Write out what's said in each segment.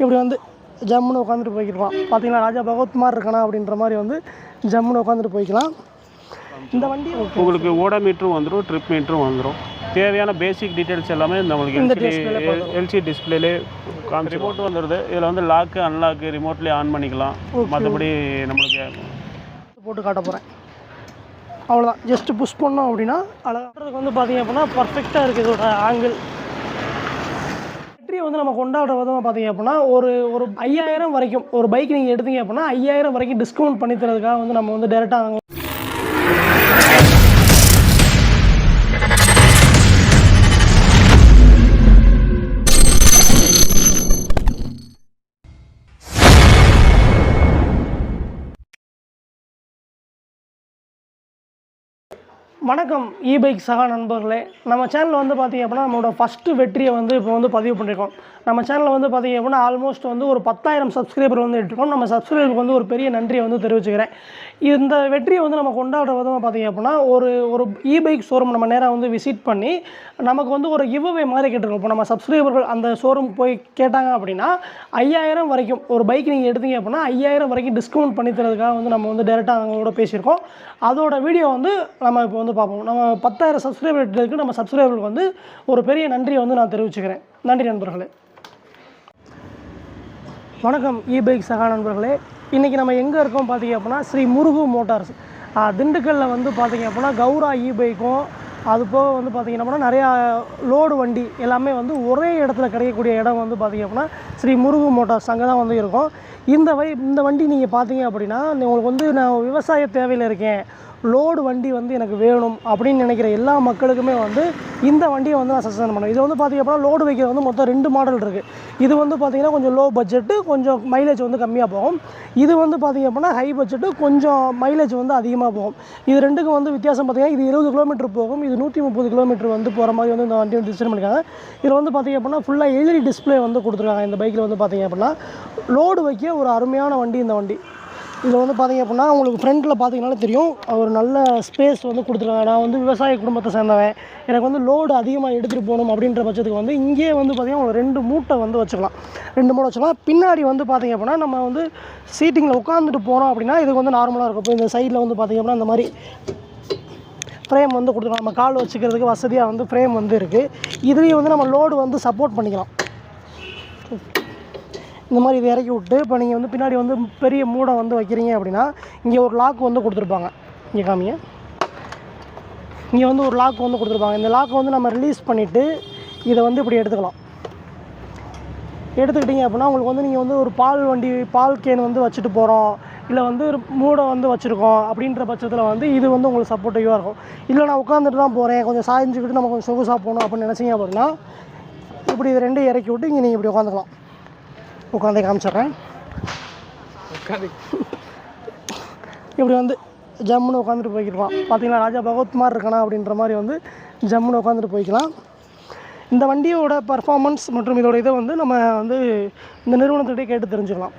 இப்படி வந்து ஜம்முன்னு உட்காந்துட்டு போய்க்கலாம் பார்த்தீங்களா ராஜா பகவத் மாதிரி இருக்கானா அப்படின்ற மாதிரி வந்து ஜம்முன்னு உட்காந்துட்டு போய்க்கலாம். இந்த வண்டி உங்களுக்கு ஓட மீட்டரும் வந்துடும் ட்ரிப் மீட்டரும் வந்துடும் தேவையான பேசிக் டீட்டெயில்ஸ் எல்லாமே நம்மளுக்கு இந்த எல்சிடி ல பார்த்துரும். எல்சி டிஸ்பிளேலே காமிச்சு ரிமோட் வந்துடுது இதில் வந்து லாக்கு அன்லாக்கு ரிமோட்லேயே ஆன் பண்ணிக்கலாம். மற்றபடி நம்மளுக்கு போட்டு காட்ட போகிறேன் அவ்வளோதான் ஜஸ்ட் புஷ் பண்ணோம் அப்படின்னா அழகாக வந்து பார்த்தீங்க அப்படின்னா பர்ஃபெக்டாக இருக்குது இதோட ஆங்கிள் வெற்றியை வந்து நம்ம கொண்டாடுற விதமாக பார்த்தீங்க அப்படின்னா ஒரு ஒரு ஐயாயிரம் வரைக்கும் ஒரு பைக் நீங்கள் எடுத்தீங்க அப்படின்னா ஐயாயிரம் வரைக்கும் டிஸ்கவுண்ட் பண்ணி தரதுக்காக வந்து நம்ம வந்து டேரெக்டாக வணக்கம் இ பைக் சகா நண்பர்களே. நம்ம சேனலில் வந்து பார்த்திங்க அப்படின்னா நம்மளோட ஃபஸ்ட்டு வெற்றியை வந்து இப்போ வந்து பதிவு பண்ணியிருக்கோம் நம்ம சேனலில் வந்து பார்த்தீங்க அப்படின்னா ஆல்மோஸ்ட் வந்து ஒரு பத்தாயிரம் சப்ஸ்கிரைபர் வந்து எடுத்துருக்கோம். நம்ம சப்ஸ்கிரைபருக்கு வந்து ஒரு பெரிய நன்றியை வந்து தெரிவிச்சுக்கிறேன். இந்த வெற்றியை வந்து நம்ம கொண்டாடுற விதமாக பார்த்தீங்க அப்படின்னா ஒரு ஒரு இ பைக் ஷோரூம் நம்ம நேராக வந்து விசிட் பண்ணி நமக்கு வந்து ஒரு கிவ்அவே மாதிரி கேட்டிருக்கோம். இப்போ நம்ம சப்ஸ்கிரைபர்கள் அந்த ஷோரூம் போய் கேட்டாங்க அப்படின்னா ஐயாயிரம் வரைக்கும் ஒரு பைக் நீங்கள் எடுத்தீங்க அப்படின்னா ஐயாயிரம் வரைக்கும் டிஸ்கவுண்ட் பண்ணி தரதுக்காக வந்து நம்ம வந்து டேரெக்டாக அவங்களோட பேசியிருக்கோம். அதோட வீடியோ வந்து நம்ம இப்போ வந்து பார்ப்போம். நம்ம பத்தாயிரம் சப்ஸ்கிரைபர் இருக்கு நம்ம சப்ஸ்கிரைபருக்கு வந்து ஒரு பெரிய நன்றியை வந்து நான் தெரிவிச்சுக்கிறேன். நன்றி நண்பர்களே. வணக்கம் இ பைக் சகா நண்பர்களே. இன்றைக்கி நம்ம எங்கே இருக்கோம் பார்த்தீங்க அப்படின்னா ஸ்ரீ முருகு மோட்டார்ஸ். திண்டுக்கல்லில் வந்து பார்த்தீங்க அப்படின்னா கௌரா இ பைக்கும் அது போக வந்து பார்த்திங்க அப்படின்னா நிறையா லோடு வண்டி எல்லாமே வந்து ஒரே இடத்துல கிடைக்கக்கூடிய இடம் வந்து பார்த்தீங்க அப்படின்னா ஸ்ரீ முருகு மோட்டார்ஸ். அங்கே தான் வந்து இருக்கும். இந்த வை இந்த வண்டி நீங்கள் பார்த்தீங்க அப்படின்னா உங்களுக்கு வந்து நான் விவசாய தேவையில் இருக்கேன். லோடு வண்டி வந்து எனக்கு வேணும் அப்படின்னு நினைக்கிற எல்லா மக்களுக்குமே வந்து இந்த வண்டியை வந்து நான் சஜன் பண்ணுவேன். இது வந்து பார்த்திங்க அப்படின்னா லோடு வைக்கிற வந்து மொத்தம் ரெண்டு மாடல் இருக்குது இது வந்து பார்த்திங்கன்னா கொஞ்சம் லோ பட்ஜெட்டு கொஞ்சம் மைலேஜ் வந்து கம்மியாக போகும். இது வந்து பார்த்திங்க அப்படின்னா ஹை பட்ஜெட்டு கொஞ்சம் மைலேஜ் வந்து அதிகமாக போகும். இது ரெண்டுக்கும் வந்து வித்தியாசம் பார்த்திங்கன்னா இது இருபது கிலோமீட்டர் போகும். இது நூற்றி முப்பது கிலோமீட்டர் வந்து போகிற மாதிரி வந்து இந்த வண்டி வந்து டிசைன் பண்ணியிருக்காங்க இதில் வந்து பார்த்திங்க அப்படின்னா ஃபுல்லாக எழுதி டிஸ்ப்ளே வந்து கொடுத்துருக்காங்க இந்த பைக்கில் வந்து பார்த்திங்க அப்படின்னா. லோடு வைக்க ஒரு அருமையான வண்டி இந்த வண்டி. இதில் வந்து பார்த்தீங்க அப்படின்னா உங்களுக்கு ஃப்ரண்ட்டில் பார்த்தீங்கனாலே தெரியும். ஒரு நல்ல ஸ்பேஸ் வந்து கொடுத்துருக்காங்க. நான் வந்து விவசாய குடும்பத்தை சேர்ந்தவன். எனக்கு வந்து லோடு அதிகமாக எடுத்துகிட்டு போகணும் அப்படின்ற பட்சத்துக்கு வந்து இங்கேயே வந்து பார்த்திங்கன்னா ஒரு ரெண்டு மூட்டை வந்து வச்சுக்கலாம். ரெண்டு மூட்டை வச்சுக்கலாம். பின்னாடி வந்து பார்த்திங்க அப்படின்னா நம்ம வந்து சீட்டிங்கில் உட்காந்துட்டு போனோம் அப்படின்னா இதுக்கு வந்து நார்மலாக இருக்கும். இப்போ இந்த சைடில் வந்து பார்த்தீங்க அப்படின்னா இந்த மாதிரி ஃப்ரேம் வந்து கொடுத்துருக்கோம் நம்ம கால் வச்சுக்கிறதுக்கு வசதியாக வந்து ஃப்ரேம் வந்து இருக்குது இதுலேயும் வந்து நம்ம லோடு வந்து சப்போர்ட் பண்ணிக்கலாம். இந்த மாதிரி இதை இறக்கி விட்டு இப்போ நீங்கள் வந்து பின்னாடி வந்து பெரிய மூடை வந்து வைக்கிறீங்க அப்படின்னா இங்கே ஒரு லாக் வந்து கொடுத்துருப்பாங்க. இங்கே காமிங்க. இங்கே வந்து ஒரு லாக் வந்து கொடுத்துருப்பாங்க. இந்த லாக்கு வந்து நம்ம ரிலீஸ் பண்ணிவிட்டு இதை வந்து இப்படி எடுத்துக்கலாம். எடுத்துக்கிட்டீங்க அப்படின்னா உங்களுக்கு வந்து நீங்கள் வந்து ஒரு பால் வண்டி பால் கேன் வந்து வச்சுட்டு போகிறோம் இல்லை வந்து ஒரு மூடை வந்து வச்சுருக்கோம் அப்படின்ற பட்சத்தில் வந்து இது வந்து உங்களுக்கு சப்போர்ட்டிவாக இருக்கும். இல்லை நான் உட்காந்துட்டு தான் போகிறேன் கொஞ்சம் சாய்ஞ்சிக்கிட்டு நம்ம கொஞ்சம் சொகுசாக போகணும் அப்படின்னு நினச்சிங்க அப்படின்னா இப்படி இது ரெண்டையும் இறக்கி விட்டு இங்கே நீங்கள் இப்படி உட்காந்துக்கலாம் உட்காந்தே காமிச்சிடுறேன். இப்படி வந்து ஜம்முன்னு உட்காந்துட்டு போய்க்கலாம் பார்த்தீங்கன்னா ராஜா பகவத் மாதிரி இருக்கானா அப்படின்ற மாதிரி வந்து ஜம்முன்னு உட்காந்துட்டு போய்க்கலாம். இந்த வண்டியோட பர்ஃபார்மன்ஸ் மற்றும் இதோட இதை வந்து நம்ம வந்து இந்த நிறுவனத்துக்கிட்டே கேட்டு தெரிஞ்சுக்கலாம்.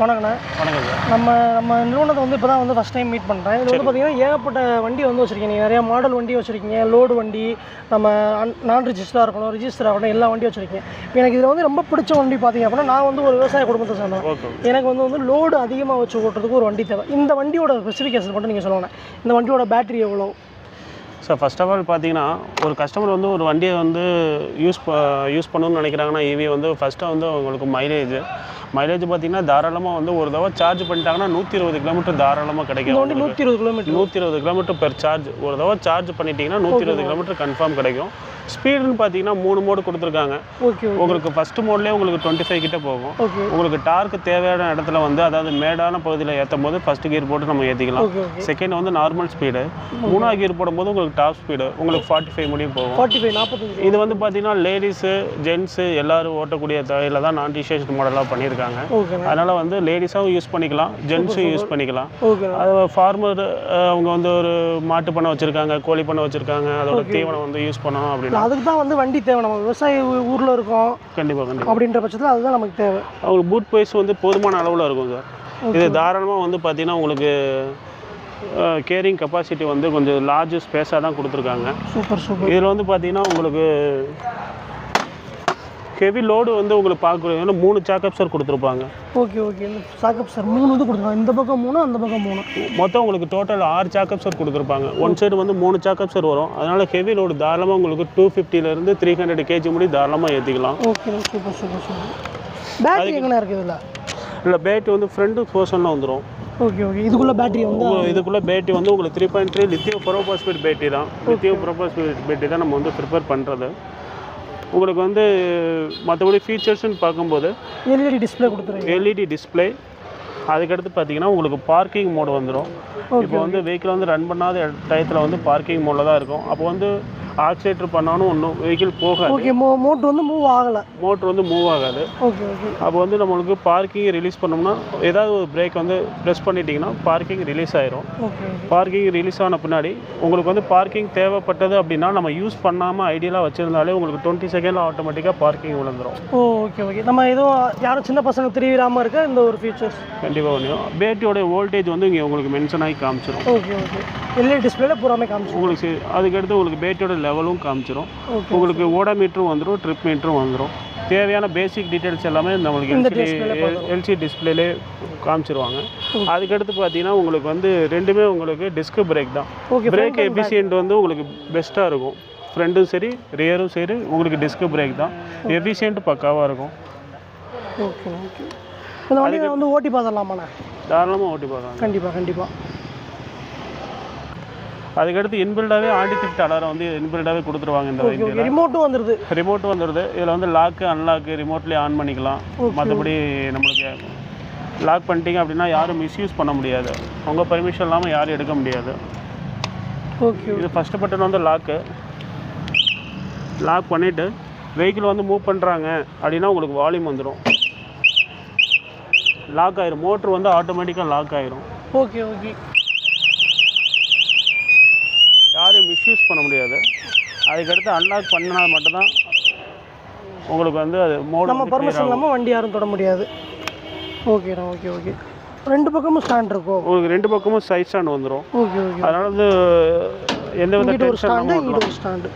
வணக்கண்ணே. வணக்கம் சார். நம்ம நம்ம நிறுவனத்தை வந்து இப்போ தான் வந்து ஃபஸ்ட் டைம் மீட் பண்ணுறேன் இது வந்து பார்த்தீங்கன்னா ஏகப்பட்ட வண்டி வந்து வச்சுருக்கீங்க. நிறையா மாடல் வண்டி வச்சுருக்கீங்க. லோடு வண்டி நம்ம நான் ரிஜிஸ்டராக இருக்கணும் ரிஜிஸ்டர் ஆகணும் எல்லா வண்டியும் வச்சுருக்கீங்க. எனக்கு இதில் வந்து ரொம்ப பிடிச்ச வண்டி பார்த்தீங்க அப்படின்னா நான் வந்து ஒரு விவசாய குடும்பத்தை சேர்ந்தேன் எனக்கு வந்து வந்து லோடு அதிகமாக வச்சு ஓட்டுறதுக்கு ஒரு வண்டி தேவை. இந்த வண்டியோட ஸ்பெசிஃபிகேஷன் மட்டும் நீங்கள் சொல்லணும் இந்த வண்டியோட பேட்டரி எவ்வளோ சார் ஃபர்ஸ்ட் ஆஃப் ஆல் பார்த்தீங்கன்னா ஒரு கஸ்டமர் வந்து ஒரு வண்டியை வந்து யூஸ் யூஸ் பண்ணணும்னு நினைக்கிறாங்கன்னா ஈவி வந்து ஃபஸ்ட்டாக வந்து உங்களுக்கு மைலேஜ் மைலேஜ் பார்த்தீங்கன்னா தாராளமாக வந்து ஒரு தடவை சார்ஜ் பண்ணிட்டாங்கன்னா நூற்றி இருபது கிலோமீட்டர் தாராளமாக கிடைக்கும். நூற்றி இருபது கிலோமீட்டர் நூற்றி இருபது கிலோமீட்டர் பெர் சார்ஜ் ஒரு தடவை சார்ஜ் பண்ணிட்டீங்கன்னா நூற்றி இருபது கிலோமீட்டர் கன்ஃபார்ம் கிடைக்கும். ஸ்பீடுன்னு பார்த்தீங்கன்னா மூணு மோடு கொடுத்துருக்காங்க. உங்களுக்கு ஃபஸ்ட்டு மோட்லேயே உங்களுக்கு டுவெண்ட்டி ஃபைவ் கிட்ட போகும். உங்களுக்கு டார்க்கு தேவையான இடத்துல வந்து அதாவது மேடான பகுதியில் ஏற்றும் போது ஃபஸ்ட்டு கியர் போட்டு நம்ம ஏற்றிக்கலாம் செகண்ட் வந்து நார்மல் ஸ்பீடு மூணாவது கியர் போடும்போது உங்களுக்கு டாப் ஸ்பீடு உங்களுக்கு ஃபார்ட்டி ஃபைவ் முடியும் போகும். ஃபார்ட்டி ஃபைவ் நாற்பத்தஞ்சு. இது வந்து பார்த்தீங்கன்னா லேடிஸு ஜென்ஸு எல்லாரும் ஓட்டக்கூடிய தகையில் தான் நான் டிஷர்ட் மாடலாக பண்ணியிருக்காங்க. அதனால் வந்து லேடிஸாகவும் யூஸ் பண்ணிக்கலாம். ஜென்ஸும் யூஸ் பண்ணிக்கலாம். அது ஃபார்மர் அவங்க வந்து ஒரு மாட்டு பண்ணை வச்சுருக்காங்க கோழி பண்ணை வச்சுருக்காங்க. அதோட தீவனம் வந்து யூஸ் பண்ணணும் அப்படின்னா அதுக்கு தான் வந்து வண்டி தேவை. நம்ம விவசாய ஊர்ல இருக்கோம். கண்டிப்பாக கண்டிப்பாக அப்படின்ற பட்சத்தில் அதுதான் நமக்கு தேவை. அவங்களுக்கு பூட் ப்ரைஸ் வந்து போதுமான அளவில் இருக்கும் சார். இது தாராளமாக வந்து பார்த்தீங்கன்னா உங்களுக்கு கேரிங் கெப்பாசிட்டி வந்து கொஞ்சம் லார்ஜ் ஸ்பேஸாக தான் கொடுத்துருக்காங்க. சூப்பர் சூப்பர் இதில் வந்து பார்த்தீங்கன்னா உங்களுக்கு ஹெவி லோடு வந்து உங்களுக்கு பார்க்க மூணு சாக்கப் சார் கொடுத்துருப்பாங்க. Okay okay shock up sir மூணு இது கொடுத்துருக்காங்க இந்த பக்கம் மூணு அந்த பக்கம் மூணு. மொத்தம் உங்களுக்கு டோட்டல் ஆறு சாக்கப் சார் கொடுத்துருப்பாங்க. ஒன் சைடு வந்து மூணு சாக்கப் சார் வரும். அதனால் ஹெவி லோடு தாராளமாக உங்களுக்கு டூ ஃபிஃப்டிலேருந்து த்ரீ ஹண்ட்ரட் கேஜி முடி தாராளமாக ஏற்றிக்கலாம் okay super super super battery எங்கண்ணா இருக்குது இதில்? இல்லை பேட்டரி வந்து ஃப்ரண்ட் போர்ஷனில் வந்துடும் ஓகே ஓகே இதுக்குள்ள பேட்டரி வந்து இதுக்குள்ளே பேட்டரி வந்து உங்களுக்கு three point three lithium ferrophosphate battery தான். லித்தியம் ப்ரோபாஸ்பேட் பேட்டரி தான் நம்ம வந்து ப்ரிப்பேர் பண்ணுறது உங்களுக்கு வந்து மற்றபடி ஃபீச்சர்ஸ்னு பார்க்கும்போது எல்இடி டிஸ்பிளே கொடுத்துருங்க. எல்இடி டிஸ்ப்ளே அதுக்கடுத்து பார்த்தீங்கன்னா உங்களுக்கு பார்க்கிங் மோடு வந்துடும் இப்போ வந்து வெஹிக்கிள் வந்து ரன் பண்ணாத டயத்தில் வந்து பார்க்கிங் மோடில் தான் இருக்கும். அப்போ வந்து ஆக்சிலேட்டர் பண்ணாலும் ஒன்றும் வெஹிக்கிள் போகாது. ஓகே மோ மோட்ரு வந்து மூவ் ஆகலை. மோட்ரு வந்து மூவ் ஆகாது. ஓகே ஓகே அப்போ வந்து நம்மளுக்கு பார்க்கிங் ரிலீஸ் பண்ணோம்னா ஏதாவது ஒரு பிரேக் வந்து ப்ரெஸ் பண்ணிட்டீங்கன்னா பார்க்கிங் ரிலீஸ் ஆயிரும். பார்க்கிங் ரிலீஸ் ஆன பின்னாடி உங்களுக்கு வந்து பார்க்கிங் தேவைப்பட்டது அப்படின்னா நம்ம யூஸ் பண்ணாமல் ஐடியலாக வச்சுருந்தாலே உங்களுக்கு டுவெண்ட்டி செகண்டில் ஆட்டோமேட்டிக்காக பார்க்கிங் விழுந்துரும். ஓ ஓகே ஓகே நம்ம எதுவும் யாரும் சின்ன பசங்க தெரியாமல் இருக்க இந்த ஒரு ஃபீச்சர்ஸ் கண்டிப்பாக பண்ணிடும் பேட்டரியோட வோல்டேஜ் வந்து இங்கே உங்களுக்கு மென்ஷன் ஆகி காமிச்சிரும். ஓகே ஓகே எல்இடி டிஸ்பிளேல பூராமே காமிச்சு உங்களுக்கு அதுக்கடுத்து உங்களுக்கு பேட்டரியோட லெவலும் காமிச்சிரும். ஓகே உங்களுக்கு ஓடா மீட்டரும் வந்துடும் ட்ரிப் மீட்டரும் வந்துடும் தேவையான பேசிக் டீட்டெயில்ஸ் எல்லாமே நம்மளுக்கு பார்த்துரும். எல்சி டிஸ்பிளேலே காமிச்சிருவாங்க. அதுக்கடுத்து பார்த்தீங்கன்னா உங்களுக்கு வந்து ரெண்டுமே உங்களுக்கு டிஸ்க் பிரேக் தான். பிரேக் எஃபிஷியன்ட் வந்து உங்களுக்கு பெஸ்ட்டாக இருக்கும். ஃப்ரண்ட்டும் சரி ரியரும் சரி உங்களுக்கு டிஸ்க் பிரேக் தான். எஃபிஷியன்ட் பக்காவாக இருக்கும். ஓகே ஓகே வந்து ஓட்டி பார்த்துடலாமாண்ணே? தாராளமாக ஓட்டி பார்க்கலாம். கண்டிப்பாக கண்டிப்பாக அதுக்கடுத்து இன்பில்டாகவே ஆண்டி திஃப்ட் அலாரம் வந்து இன்பில்டாகவே கொடுத்துருவாங்க இந்த வண்டியில். ரிமோட்டும் வந்துடுது ரிமோட் வந்துடுது இதில் வந்து லாக்கு அன்லாக்கு ரிமோட்லேயே ஆன் பண்ணிக்கலாம். மற்றபடி நம்மளுக்கு லாக் பண்ணிட்டீங்க அப்படின்னா யாரும் மிஸ்யூஸ் பண்ண முடியாது. உங்கள் பர்மிஷன் இல்லாமல் யாரும் எடுக்க முடியாது. ஓகே இது ஃபஸ்ட்டு பட்டன் வந்து லாக்கு லாக் பண்ணிவிட்டு வெஹிக்கிள் வந்து மூவ் பண்ணுறாங்க அப்படின்னா உங்களுக்கு வால்யூம் வந்துடும் லாக் ஆயிரும். மோட்ரு வந்து ஆட்டோமேட்டிக்காக லாக் ஆயிரும். ஓகே ஓகே மிஸ்யூஸ் பண்ண முடியாது. அதுக்கடுத்து அன்லாக் பண்ணினா மட்டும்தான் உங்களுக்கு வந்து அது மோடு நம்ம பர்மிஷன் இல்லாமல் வண்டி யாரும் தொட முடியாது. ஓகேண்ணா ஓகே ஓகே ரெண்டு பக்கமும் ஸ்டாண்ட் இருக்கும் உங்களுக்கு ரெண்டு பக்கமும் சைட் ஸ்டாண்ட் வந்துடும் ஓகே ஓகே அதனால வந்து எந்த வித டென்ஷன் ஸ்டாண்டு இல்லாமல் ஸ்டாண்டு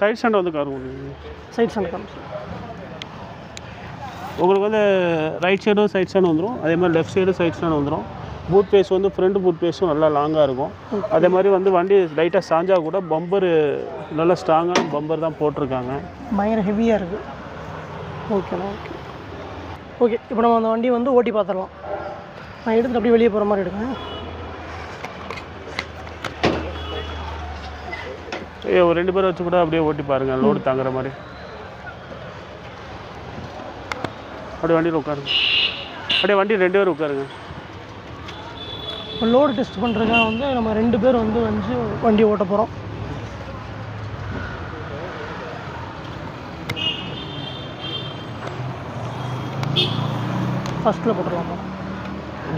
சைட் ஸ்டாண்ட் வந்து காரும் சைட் ஸ்டாண்ட் காமிச்சு உங்களுக்கு வந்து ரைட் சைடும் சைட் ஸ்டாண்ட் வந்துடும் அதே மாதிரி லெஃப்ட் சைடும் சைட் ஸ்டாண்ட் வந்துடும் பூட் பேஸ் வந்து ஃப்ரண்ட் பூட் பேஸும் நல்லா லாங்காக இருக்கும். அதே மாதிரி வந்து வண்டி லைட்டாக சாஞ்சா கூட பம்பர் நல்ல ஸ்ட்ராங்கான பம்பர் தான் போட்டிருக்காங்க. பயங்கர ஹெவியாக இருக்குது ஓகேண்ணா ஓகே ஓகே இப்போ நம்ம அந்த வண்டியை வந்து ஓட்டி பார்த்துடலாம். நான் எடுத்துட்டு அப்படியே வெளியே போகிற மாதிரி எடுக்கேன் ஏ ஒரு ரெண்டு பேர் வச்சு கூட அப்படியே ஓட்டி பாருங்கள் லோடு தாங்குற மாதிரி. அப்படியே வண்டியில் உட்காருங்க. அப்படியே வண்டி ரெண்டு பேர் உட்காருங்க. இப்போ லோடு டெஸ்ட் பண்ணுறதுக்காக வந்து நம்ம ரெண்டு பேர் வந்து வந்து வண்டி ஓட்ட போகிறோம் ஃபஸ்ட்டில் போட்டுடலாமா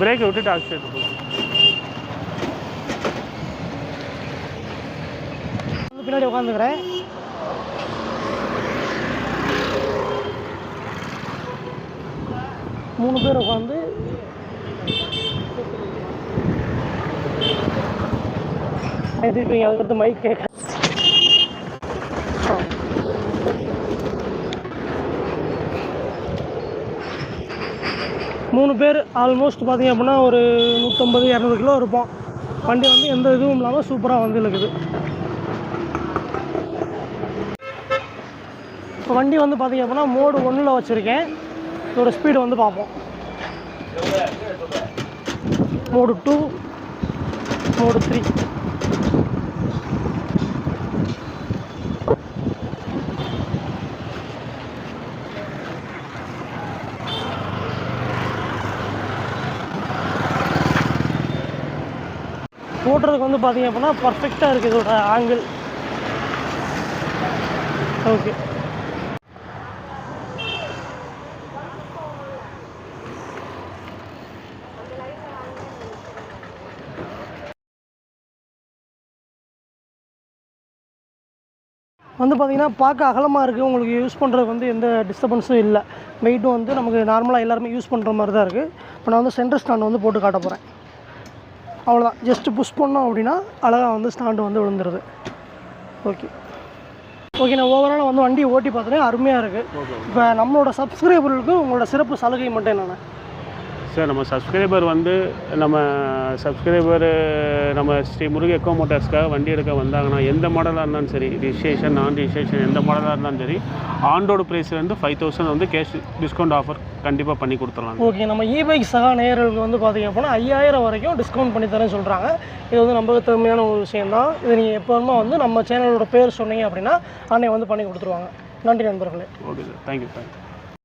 பிரேக்கை விட்டுட்டு போகலாம் வந்து பின்னாடி உட்காந்துக்கிறேன். மூணு பேர் உட்காந்து எதிர்ப்பீங்க அதுக்கு மைக் கேட்க மூணு பேர் ஆல்மோஸ்ட் பார்த்தீங்க அப்படின்னா ஒரு நூற்றம்பது இரநூறு கிலோ இருப்போம். வண்டி வந்து எந்த இதுவும் இல்லாமல் சூப்பராக வந்து இருக்குது இப்போ வண்டி வந்து பார்த்தீங்க அப்படின்னா மோடு ஒன்றில் வச்சுருக்கேன். இதோட ஸ்பீடு வந்து பார்ப்போம். மோடு டூ மோடு த்ரீ ஓட்டுறதுக்கு வந்து பார்த்தீங்க அப்படின்னா பர்ஃபெக்டாக இருக்குது இதோட ஆங்கிள் ஓகே வந்து பார்த்தீங்கன்னா பார்க்க அகலமாக இருக்குது உங்களுக்கு யூஸ் பண்ணுறதுக்கு வந்து எந்த டிஸ்டர்பன்ஸும் இல்லை. வெயிட்டும் வந்து நமக்கு நார்மலாக எல்லாருமே யூஸ் பண்ணுற மாதிரி தான் இருக்குது இப்போ நான் வந்து சென்டர் ஸ்டாண்ட் வந்து போட்டு காட்ட போகிறேன் அவ்வளோதான் ஜஸ்ட்டு புஷ் பண்ணோம் அப்படின்னா அழகாக வந்து ஸ்டாண்டு வந்து விழுந்துருது. ஓகே ஓகே நான் ஓவராலாக வந்து வண்டி ஓட்டி பார்த்தேன் அருமையாக இருக்குது இப்போ நம்மளோட சப்ஸ்கிரைபர்களுக்கு உங்களோட சிறப்பு சலுகை மட்டும் என்னென்ன? சார் நம்ம சப்ஸ்கிரைபர் வந்து நம்ம சப்ஸ்கிரைபர் நம்ம ஸ்ரீ முருக எக்கோ மோட்டார்ஸ்க்காக வண்டி எடுக்க வந்தாங்கன்னா எந்த மாடலாக இருந்தாலும் சரி ரிஜிஸ்ட்ரேஷன் நான் ரிஜிஸ்ட்ரேஷன் எந்த மாடலாக இருந்தாலும் சரி ஆண்டோட ப்ரைஸ் வந்து ஃபைவ் தௌசண்ட் வந்து கேஷ் டிஸ்கவுண்ட் ஆஃபர் கண்டிப்பாக பண்ணி கொடுத்துடலாம். ஓகே நம்ம இ பைக் சகா நேயர்களுக்கு வந்து பார்த்தீங்க அப்படின்னா ஐயாயிரம் வரைக்கும் டிஸ்கவுண்ட் பண்ணி தரேன்னு சொல்கிறாங்க இது வந்து நம்பகத்தன்மையான ஒரு விஷயம்தான். இது நீங்கள் எப்போதுமே வந்து நம்ம சேனலோட பேர் சொன்னீங்க அப்படின்னா அன்னை வந்து பண்ணி கொடுத்துருவாங்க. நன்றி நண்பர்களே. Okay sir thank you thank you